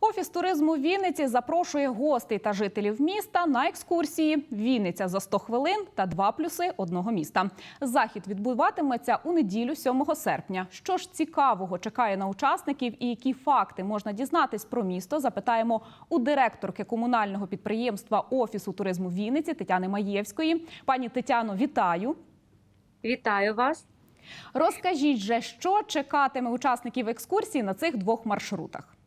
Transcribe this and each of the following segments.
Офіс туризму Вінниці запрошує гостей та жителів міста на екскурсії. Вінниця за 100 хвилин та два плюси одного міста. Захід відбуватиметься у неділю 7 серпня. Що ж цікавого чекає на учасників і які факти можна дізнатись про місто? Запитаємо у директорки комунального підприємства Офісу туризму Вінниці Тетяни Маєвської. Пані Тетяно, вітаю. Вітаю вас. Розкажіть же, що чекатиме учасників екскурсії на цих двох маршрутах.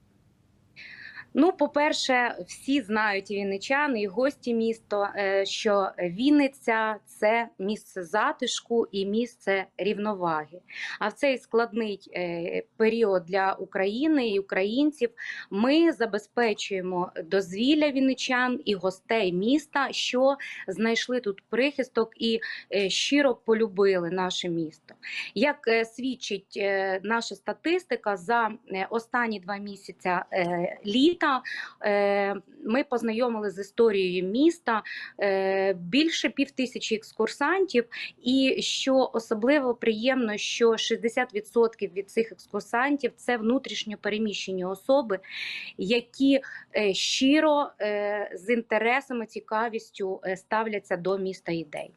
Ну, по-перше, всі знають і вінничани, і гості міста, е, що Вінниця це місце затишку і місце рівноваги. А в цей складний е, період для України і українців ми забезпечуємо дозвілля вінничан і гостей міста, що знайшли тут прихисток і е, щиро полюбили наше місто. Як свідчить наша статистика, за останні два місяці е, літа е, ми познайомили з історією міста е, більше пів тисячі екскурсантів, і що особливо приємно, що 60% від цих екскурсантів це внутрішньо переміщені особи, які е, щиро з інтересом і цікавістю ставляться до міста ідей.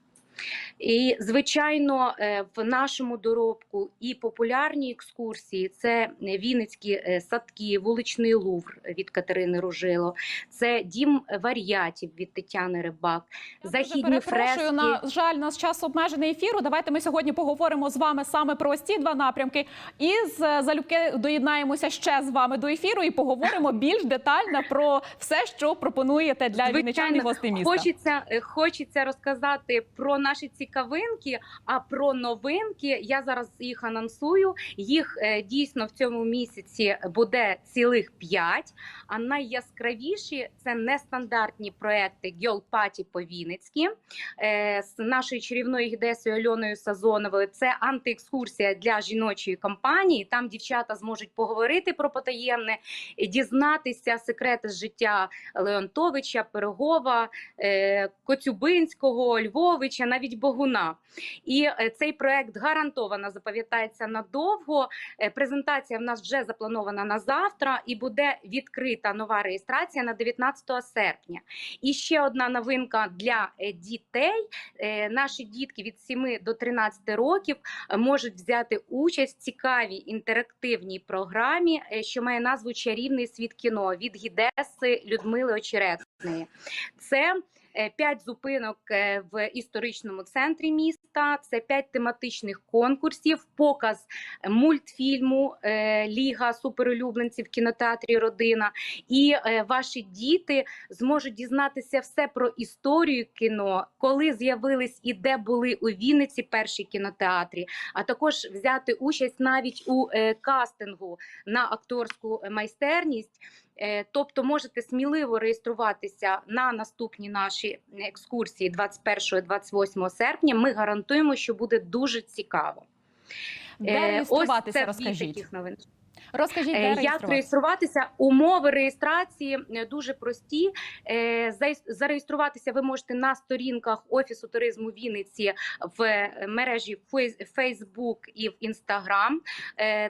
І, звичайно, е, в нашому доробку і популярні екскурсії це Вінницькі е, садки, вуличний Лувр від Катерини Ружило, це дім варіатів від Тетяни Рибак, Я західні фрески. на жаль, у нас час обмежений ефіру. Давайте ми сьогодні поговоримо з вами саме про ось ці два напрямки. І з залюбки доєднаємося ще з вами до ефіру і поговоримо більш детально про все, що пропонуєте для вінничан і гостей міста. Хочеться, е, хочеться розказати про наші цікавинки, а про новинки я зараз їх анонсую. Їх е, дійсно в цьому місяці буде цілих п'ять. А найяскравіші це нестандартні проекти Party по Вінницьки е, з нашою чарівною гідесою Альоною Сазоновою. Це антиекскурсія для жіночої компанії. Там дівчата зможуть поговорити про потаємне, дізнатися секрети життя Леонтовича, Пирогова, е, Коцюбинського, Львовича, навіть Богуна. І е, цей проект гарантовано запам'ятається надовго. Е, Презентація в нас вже запланована на завтра, і буде відкрита нова реєстрація на 19 серпня. І ще одна новинка для е, дітей. Наші дітки від 7 до 13 років можуть взяти участь в цікавій інтерактивній програмі, що має назву Чарівний світ кіно від гідеси Людмили Очеретної. Це е, п'ять зупинок е, в історичному центрі міста. Це п'ять тематичних конкурсів, показ мультфільму е, Ліга суперулюбленців кінотеатрі Родина. І е, ваші діти зможуть дізнатися все про історію кіно, коли з'явились і де були у Вінниці перші кінотеатрі, а також взяти участь навіть у е, кастингу на акторську майстерність. Тобто можете сміливо реєструватися на наступні наші екскурсії 21-28 серпня. Ми гарантуємо, що буде дуже цікаво. Де реєструватися, Ось це розкажіть. таких новин. Розкажіть, де Е, Як реєструватися? Умови реєстрації е, дуже прості. Е, Зареєструватися ви можете на сторінках Офісу туризму Вінниці в мережі Facebook і в Instagram.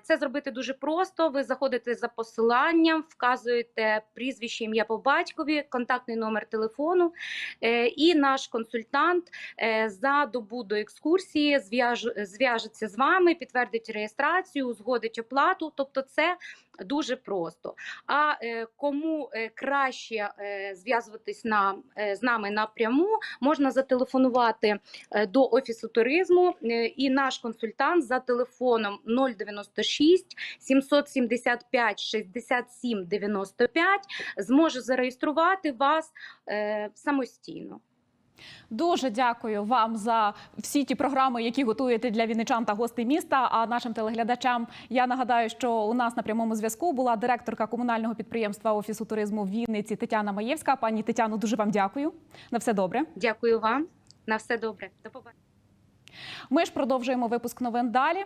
Це зробити дуже просто. Ви заходите за посиланням, вказуєте прізвище, ім'я по батькові, контактний номер телефону. І наш консультант за добу до екскурсії зв'яжеться з вами, підтвердить реєстрацію, узгодить оплату. Тобто, це дуже просто. А е, кому е, краще е, зв'язуватись на, з нами напряму, можна зателефонувати до офісу туризму, і наш консультант за телефоном 096 775 67 95 зможе зареєструвати вас самостійно. Дуже дякую вам за всі ті програми, які готуєте для вінничан та гостей міста. А нашим телеглядачам я нагадаю, що у нас на прямому зв'язку була директорка комунального підприємства офісу туризму в Вінниці Тетяна Маєвська. Пані Тетяно, дуже вам дякую. На все добре. Дякую вам. На все добре. До побачення. Ми ж продовжуємо випуск новин далі.